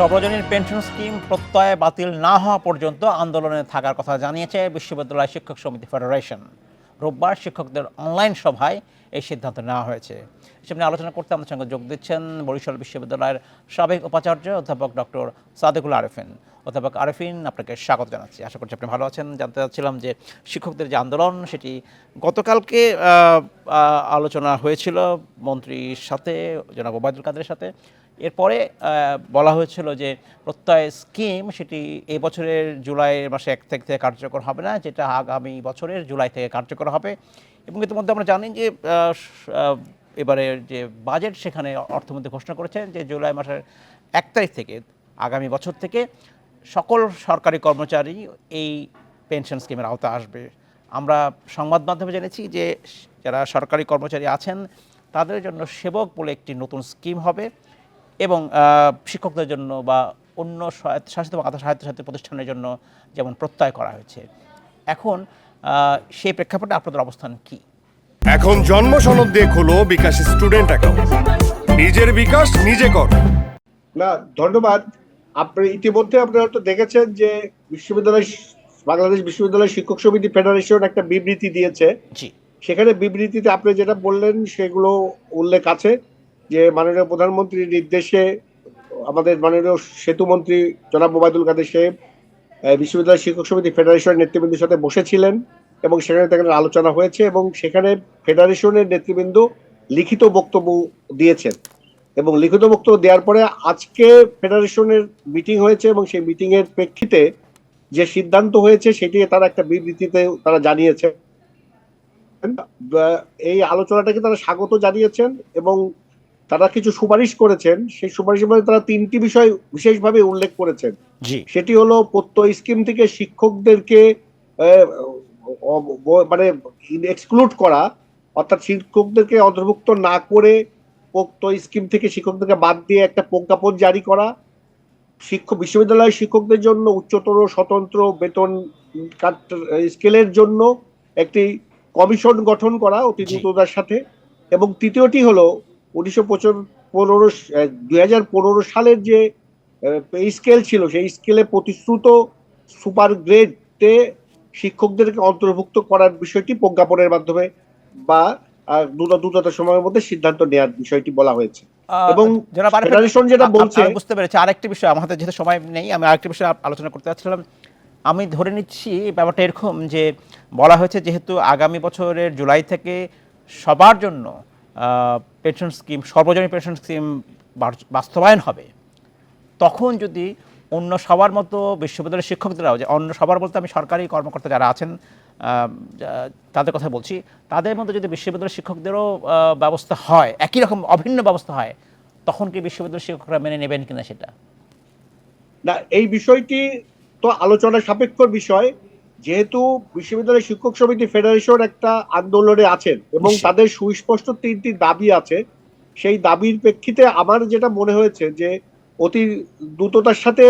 সর্বজনীন pension scheme প্রত্যয় বাতিল না হওয়া পর্যন্ত আন্দোলনে থাকার কথা জানিয়েছে বিশ্ববিদ্যালয় শিক্ষক সমিতি ফেডারেশন রোববার শিক্ষকদের অনলাইন সভায় এই সিদ্ধান্ত নেওয়া হয়েছে। নিয়ে আলোচনা করতে আমাদের সঙ্গে যোগ দিচ্ছেন বরিশাল বিশ্ববিদ্যালয়ের সাবেক উপাচার্য অধ্যাপক ডক্টর সাদেকুল আরেফিন। অধ্যাপক আরেফিন, আপনাকে স্বাগত জানাচ্ছি। আশা করছি আপনি ভালো আছেন। জানতে চাচ্ছিলাম যে শিক্ষকদের যে আন্দোলন, সেটি গতকালকে আলোচনা হয়েছিল মন্ত্রীর সাথে, জনাব ওবায়দুল কাদের সাথে। এরপরে বলা হয়েছিল যে প্রত্যয় স্কিম, সেটি এই বছরের জুলাই মাসে এক থেকে কার্যকর হবে না, যেটা আগামী বছরের জুলাই থেকে কার্যকর হবে। এবং ইতিমধ্যে আমরা জানি যে এবারের যে বাজেট সেখানে অর্থমন্ত্রী ঘোষণা করেছেন যে জুলাই মাসের এক তারিখ থেকে, আগামী বছর থেকে সকল সরকারি কর্মচারী এই পেনশন স্কিমের আওতায় আসবে। আমরা সংবাদ মাধ্যমে জেনেছি যে, যারা সরকারি কর্মচারী আছেন, তাদের জন্য সেবক বলে একটি নতুন স্কিম হবে এবং শিক্ষকদের জন্য বা অন্য শাসিত বা আধা প্রতিষ্ঠানের জন্য যেমন প্রত্যয় করা হয়েছে। এখন সেই প্রেক্ষাপটে আপনাদের অবস্থান কি? এখন জন্ম সনদ দিয়ে খোলো বিকাশ স্টুডেন্ট অ্যাকাউন্ট। নিজের বিকাশ নিজে কর। না ধন্যবাদ। আপনি ইতিমধ্যে আপনারা তো দেখেছেন যে বিশ্ববিদ্যালয় বাংলাদেশ বিশ্ববিদ্যালয় শিক্ষক সমিতি ফেডারেশন একটা বিবৃতি দিয়েছে। সেখানে বিবৃতিতে আপনি যেটা বললেন সেগুলো উল্লেখ আছে যে মাননীয় প্রধানমন্ত্রীর নির্দেশে আমাদের মাননীয় সেতুমন্ত্রী জনাব ওবায়দুল কাদের সাহেব বিশ্ববিদ্যালয় শিক্ষক সমিতি ফেডারেশনের নেতৃবৃন্দের সাথে বসেছিলেন এবং সেখানে তাদের আলোচনা হয়েছে এবং সেখানে ফেডারেশনের নেতৃবৃন্দ লিখিত বক্তব্য দিয়েছেন। এবং লিখিত বক্তব্য দেওয়ার পরে আজকে ফেডারেশনের মিটিং হয়েছে এবং সেই মিটিং এর প্রেক্ষিতে যে সিদ্ধান্ত হয়েছে সেটি তারা একটা বিবৃতিতে তারা জানিয়েছে এই আলোচনাটাকে তারা স্বাগত জানিয়েছেন এবং তারা কিছু সুপারিশ করেছেন। সেই সুপারিশের মধ্যে তারা তিনটি বিষয় বিশেষভাবে উল্লেখ করেছেন। সেটি হলো প্রত্যয় স্কিম থেকে শিক্ষকদেরকে মানে এক্সক্লুড করা অর্থাৎ শিক্ষকদেরকে অন্তর্ভুক্ত না করে প্রত্যয় স্কিম থেকে শিক্ষকদেরকে বাদ দিয়ে একটা প্রজ্ঞাপন জারি করা। শিক্ষক বিশ্ববিদ্যালয়ের শিক্ষকদের জন্য উচ্চতর স্বতন্ত্র বেতন কাট- স্কেলের জন্য একটি কমিশন গঠন করা অতি দ্রুততার সাথে। এবং তৃতীয়টি হলো উনিশশো পনেরো দুই হাজার পনেরো সালের যে স্কেল ছিল সেই স্কেলে প্রতিশ্রুত সুপার গ্রেডে শিক্ষকদেরকে অন্তর্ভুক্ত করার বিষয়টি প্রজ্ঞাপনের মাধ্যমে বা দ্রুত দ্রুততার সময়ের মধ্যে সিদ্ধান্ত নেওয়ার বিষয়টি বলা হয়েছে। এবং ফেডারেশন যেটা বলছে বুঝতে পেরেছি আরেকটি বিষয় হাতে যেহেতু সময় নেই আমি আরেকটি বিষয় আলোচনা করতে চাচ্ছিলাম আমি ধরে নিচ্ছি ব্যাপারটা এরকম যে বলা হয়েছে যেহেতু আগামী বছরের জুলাই থেকে সবার জন্য পেনশন স্কিম সর্বজনীন পেনশন স্কিম বাস্তবায়ন হবে, তখন যদি অন্য সবার মতো বিশ্ববিদ্যালয়ের শিক্ষকদেরও, যে অন্য সবার বলতে আমি সরকারি কর্মকর্তা যারা আছেন তাদের কথা বলছি, তাদের মধ্যে যদি বিশ্ববিদ্যালয়ের শিক্ষকদেরও ব্যবস্থা হয়, একই রকম অভিন্ন ব্যবস্থা হয়, তখন কি বিশ্ববিদ্যালয়ের শিক্ষকরা মেনে নেবেন কিনা সেটা? না, এই বিষয়টি তো আলোচনা সাপেক্ষ বিষয় যেহেতু বিশ্ববিদ্যালয় শিক্ষক সমিতি ফেডারেশন একটা আন্দোলনে আছেন এবং তাদের সুস্পষ্ট তিনটি দাবি আছে সেই দাবির প্রেক্ষিতে আমার যেটা মনে হয়েছে যে অতি দ্রুততার সাথে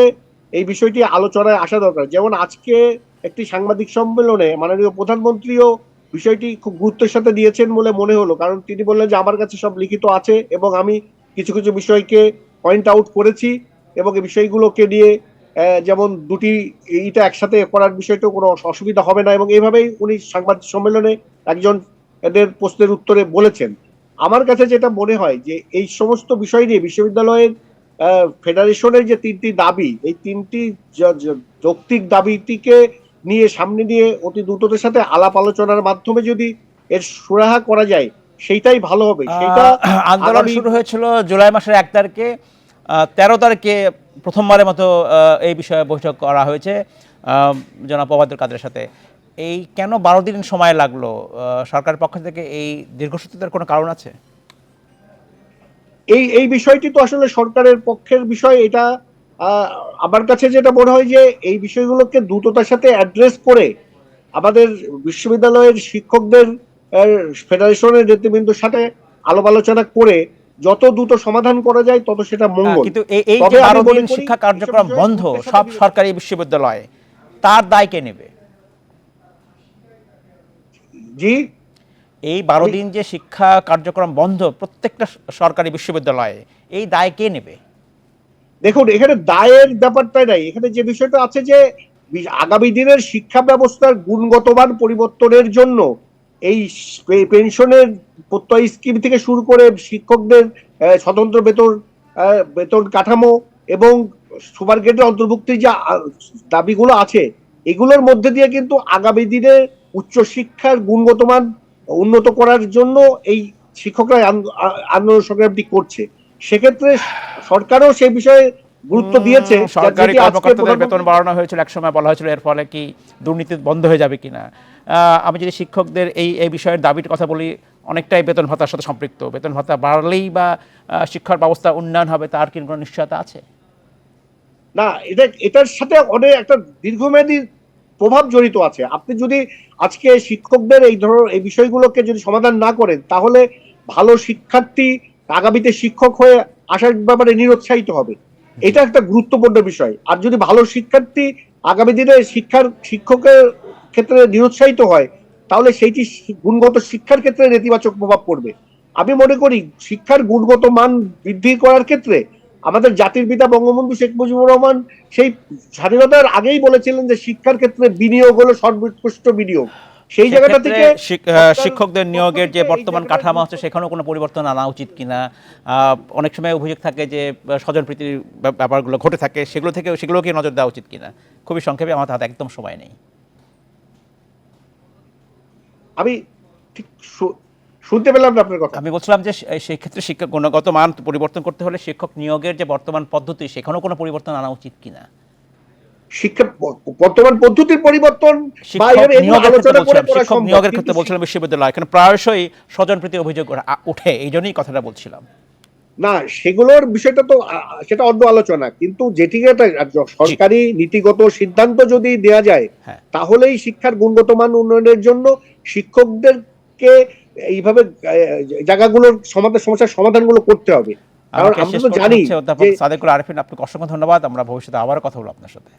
এই বিষয়টি আলোচনায় আসা দরকার। যেমন আজকে একটি সাংবাদিক সম্মেলনে মাননীয় প্রধানমন্ত্রীও বিষয়টি খুব গুরুত্বের সাথে দিয়েছেন বলে মনে হলো কারণ তিনি বললেন যে আমার কাছে সব লিখিত আছে এবং আমি কিছু কিছু বিষয়কে পয়েন্ট আউট করেছি এবং এই বিষয়গুলোকে নিয়ে যেমন দুটি এইটা একসাথে করার বিষয়টা কোনো অসুবিধা হবে না এবং এইভাবেই উনি সাংবাদিক সম্মেলনে একজন এদের প্রশ্নের উত্তরে বলেছেন। আমার কাছে যেটা মনে হয় যে এই সমস্ত বিষয় নিয়ে বিশ্ববিদ্যালয়ের ফেডারেশনের যে তিনটি দাবি এই তিনটি যৌক্তিক দাবিটিকে নিয়ে সামনে নিয়ে অতি দ্রুততার সাথে আলাপ আলোচনার মাধ্যমে যদি এর সুরাহা করা যায় সেইটাই ভালো হবে। সেটা আন্দোলন শুরু হয়েছিল জুলাই মাসের এক তারিখে। তেরো তারিখে প্রথমবারের মতো এই বিষয়ে বৈঠক করা হয়েছে জনাব ওবায়দুল কাদের সাথে। এই কেন বারো দিন সময় লাগল? সরকারের পক্ষ থেকে এই দীর্ঘসূত্রতার কোনো কারণ আছে? এই এই বিষয়টি তো আসলে সরকারের পক্ষের বিষয়। এটা আমার কাছে যেটা মনে হয় যে এই বিষয়গুলোকে দ্রুততার সাথে অ্যাড্রেস করে আমাদের বিশ্ববিদ্যালয়ের শিক্ষকদের ফেডারেশনের নেতৃবৃন্দর সাথে আলাপ আলোচনা করে যত দ্রুত সমাধান করা যায় তত সেটা মঙ্গল। কিন্তু এই যে বারো দিন শিক্ষা কার্যক্রম বন্ধ সব সরকারি বিশ্ববিদ্যালয়ে তার দায় কে নেবে? জি। এই বারো দিন যে শিক্ষা কার্যক্রম বন্ধ প্রত্যেকটা সরকারি বিশ্ববিদ্যালয়ে এই দায় কে নেবে? দেখুন এখানে দায়ের ব্যাপারটাই নাই। এখানে যে বিষয়টা আছে যে আগামী দিনের শিক্ষা ব্যবস্থার গুণগত মান পরিবর্তনের জন্য এই পেনশনের প্রত্যয় স্কিম থেকে শুরু করে শিক্ষকদের স্বতন্ত্র বেতন বেতন কাঠামো এবং সুপার গ্রেডের অন্তর্ভুক্তির যে দাবিগুলো আছে, এগুলোর মধ্যে দিয়ে কিন্তু আগামী দিনে উচ্চশিক্ষার গুণগত মান উন্নত করার জন্য এই শিক্ষকরা আন্দোলন সংগ্রামটি করছে। সেক্ষেত্রে সরকারও সেই বিষয়ে গুরুত্ব দিয়েছে। সরকারি কর্মকর্তাদের বেতন বাড়ানো হয়েছিল একসময় বলা হয়েছিল এর ফলে কি দুর্নীতি বন্ধ হয়ে যাবে কিনা? আমি যদি শিক্ষকদের এই এই বিষয়ের দাবির কথা বলি অনেকটাই বেতন ভাতার সাথে সম্পৃক্ত। বেতন ভাতা বাড়লেই বা শিক্ষার ব্যবস্থা উন্নয়ন হবে তার কি কোনো নিশ্চয়তা আছে? না এটা এটার সাথে অনেক একটা দীর্ঘমেয়াদী প্রভাব জড়িত আছে। আপনি যদি আজকে শিক্ষকদের এই ধরনের এই বিষয়গুলোকে যদি সমাধান না করেন তাহলে ভালো শিক্ষার্থী আগামীতে শিক্ষক হয়ে আসার ব্যাপারে নিরুৎসাহিত হবে। এটা একটা গুরুত্বপূর্ণ বিষয়। আর যদি ভালো শিক্ষার্থী আগামী দিনে শিক্ষার শিক্ষকের ক্ষেত্রে নিরুৎসাহিত হয়, তাহলে সেইটি গুণগত শিক্ষার ক্ষেত্রে নেতিবাচক প্রভাব পড়বে। আমি মনে করি শিক্ষার গুণগত মান বৃদ্ধি করার ক্ষেত্রে আমাদের জাতির পিতা বঙ্গবন্ধু শেখ মুজিবুর রহমান সেই স্বাধীনতার আগেই বলেছিলেন যে শিক্ষার ক্ষেত্রে বিনিয়োগ হলো সর্বোৎকৃষ্ট বিনিয়োগ। সেই জায়গাটা থেকে সরকার শিক্ষকদের নিয়োগের যে বর্তমান কাঠামো আছে সেখানেও কোনো পরিবর্তন আনা উচিত কিনা? অনেক সময় অভিযোগ থাকে যে স্বজনপ্রীতির ব্যাপারগুলো ঘটে থাকে সেগুলো থেকে সেগুলোকে নজর দেওয়া উচিত কিনা? খুবই সংক্ষেপে আমার হাতে একদম সময় নেই। আমি ঠিক শুনতে পেলাম না আপনার কথা। আমি বলছিলাম যে সেই ক্ষেত্রে শিক্ষা গুণগত মান পরিবর্তন করতে হলে শিক্ষক নিয়োগের যে বর্তমান পদ্ধতি সেখানেও কোনো পরিবর্তন আনা উচিত কিনা? শিক্ষা বর্তমান পদ্ধতির পরিবর্তন নিয়োগের ক্ষেত্রে বলছিলাম বিশ্ববিদ্যালয় এখানে প্রায়শই স্বজনপ্রীতি অভিযোগ ওঠে এই জন্যই কথাটা বলছিলাম। না সেগুলোর বিষয়টা তো সেটা অন্য আলোচনা। কিন্তু একটা সরকারি নীতিগত সিদ্ধান্ত যদি দেয়া যায় হ্যাঁ। তাহলেই শিক্ষার গুণগত মান উন্নয়নের জন্য শিক্ষকদেরকে এইভাবে জায়গাগুলোর সমাধান সমস্যার সমাধানগুলো করতে হবে। কারণ আমরা তো জানি সাদেকুল আরিফিন আপনাকে অসংখ্য ধন্যবাদ। আমরা ভবিষ্যতে আবার কথা বলব আপনার সাথে।